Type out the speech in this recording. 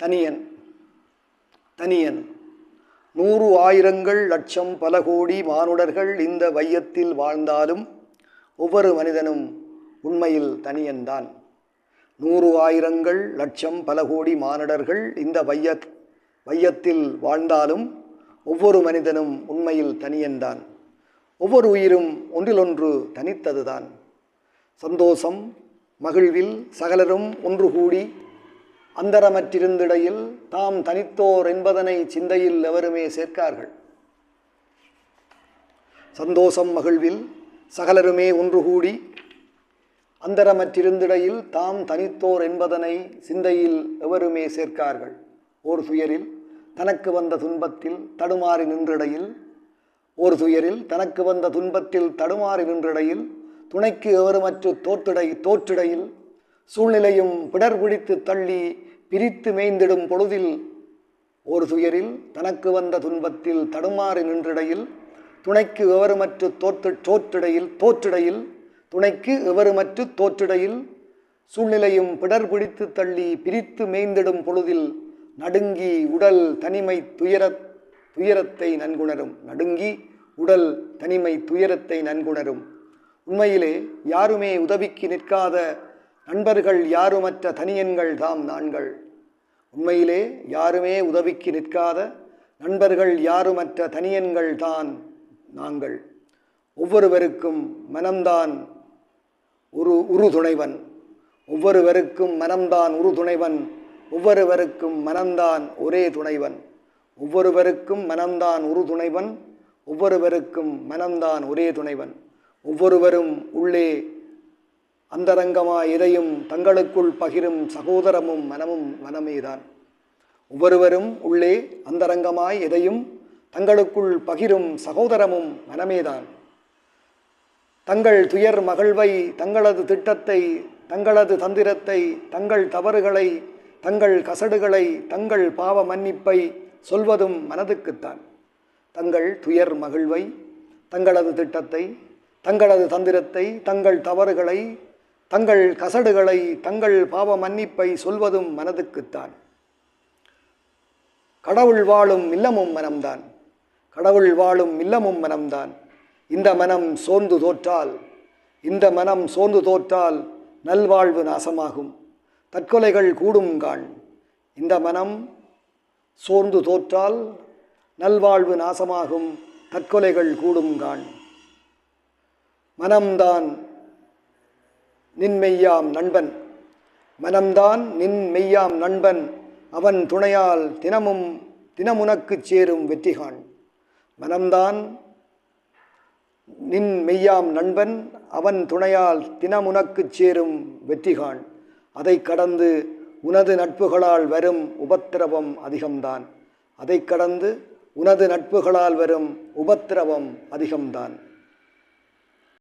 தனியன் தனியன். நூறு ஆயிரங்கள் லட்சம் பல கோடி மானுடர்கள் இந்த வையத்தில் வாழ்ந்தாலும் ஒவ்வொரு மனிதனும் உண்மையில் தனியன்தான். நூறு ஆயிரங்கள் லட்சம் பல கோடி மானுடர்கள் இந்த வைய வையத்தில் வாழ்ந்தாலும் ஒவ்வொரு மனிதனும் உண்மையில் தனியன்தான். ஒவ்வொரு உயிரும் ஒன்றிலொன்று தனித்ததுதான். சந்தோஷம் மகிழ்வில் சகலரும் ஒன்று கூடி அந்தரமற்றிருந்திடையில் தாம் தனித்தோர் என்பதனை சிந்தையில் எவருமே சேர்க்கார்கள். சந்தோஷம் மகிழ்வில் சகலருமே ஒன்று கூடி அந்தரமற்றிருந்திடையில் தாம் தனித்தோர் என்பதனை சிந்தையில் எவருமே சேர்க்கார்கள். ஓர் துயரில் தனக்கு வந்த துன்பத்தில் தடுமாறி நின்றிடையில் ஓர் துயரில் தனக்கு வந்த துன்பத்தில் தடுமாறி நின்றிடையில் துணைக்கு எவருமற்று தோற்றிடை தோற்றிடையில் சூழ்நிலையும் பிடர் பிடித்து தள்ளி பிரித்து மேய்ந்திடும் பொழுதில் ஒரு துயரில் தனக்கு வந்த துன்பத்தில் தடுமாறி நின்றிடையில் துணைக்கு எவருமற்று தோற்று தோற்றிடையில் தோற்றிடையில் துணைக்கு எவருமற்று தோற்றிடையில் சூழ்நிலையும் பிடர் பிடித்து தள்ளி பிரித்து மேய்ந்திடும் பொழுதில் நடுங்கி உடல் தனிமை துயர துயரத்தை நன்குணரும். நடுங்கி உடல் தனிமை துயரத்தை நன்குணரும். உண்மையிலே யாருமே உதவிக்கு நிற்காத நண்பர்கள் யாருமற்ற தனியன்கள் தாம் நான்கள். உண்மையிலே யாருமே உதவிக்கு நிற்காத நண்பர்கள் யாருமற்ற தனியன்கள் தான் நாங்கள். ஒவ்வொருவருக்கும் மனம்தான் ஒரு உரு துணைவன் ஒவ்வொருவருக்கும் மனம்தான் உரு துணைவன் ஒவ்வொருவருக்கும் மனம்தான் ஒரே துணைவன். ஒவ்வொருவருக்கும் மனம்தான் உரு துணைவன் ஒவ்வொருவருக்கும் மனம்தான் ஒரே துணைவன். ஒவ்வொருவரும் உள்ளே அந்தரங்கமாய் எதையும் தங்களுக்குள் பகிரும் சகோதரமும் மனமும் மனமேதான். ஒவ்வொருவரும் உள்ளே அந்தரங்கமாய் எதையும் தங்களுக்குள் பகிரும் சகோதரமும் மனமேதான். தங்கள் துயர் மகிழ்வை தங்களது திட்டத்தை தங்களது தந்திரத்தை தங்கள் தவறுகளை தங்கள் கசடுகளை தங்கள் பாவ மன்னிப்பை சொல்வதும் மனதுக்குத்தான். தங்கள் துயர் மகிழ்வை தங்களது திட்டத்தை தங்களது தந்திரத்தை தங்கள் தவறுகளை தங்கள் கசடுகளை தங்கள் பாவ மன்னிப்பை சொல்வதும் மனதுக்குத்தான். கடவுள் வாழும் இல்லமும் மனம்தான். கடவுள் வாழும் இல்லமும் மனம்தான். இந்த மனம் சோர்ந்து தோற்றால் இந்த மனம் சோர்ந்து தோற்றால் நல்வாழ்வு நாசமாகும். தற்கொலைகள் கூடும் காண். இந்த மனம் சோர்ந்து தோற்றால் நல்வாழ்வு நாசமாகும். தற்கொலைகள் கூடும் காண். மனம்தான் நின் மெய்யாம் நண்பன். மனம்தான் நின் மெய்யாம் நண்பன். அவன் துணையால் தினமும் தினமுனக்குச் சேரும் வெற்றிகான். மனம்தான் நின் மெய்யாம் நண்பன். அவன் துணையால் தினமுனக்குச் சேரும் வெற்றிகான். அதை கடந்து உனது நட்புகளால் வரும் உபத்திரவம் அதிகம்தான். அதை கடந்து உனது நட்புகளால் வரும் உபத்திரவம் அதிகம்தான்.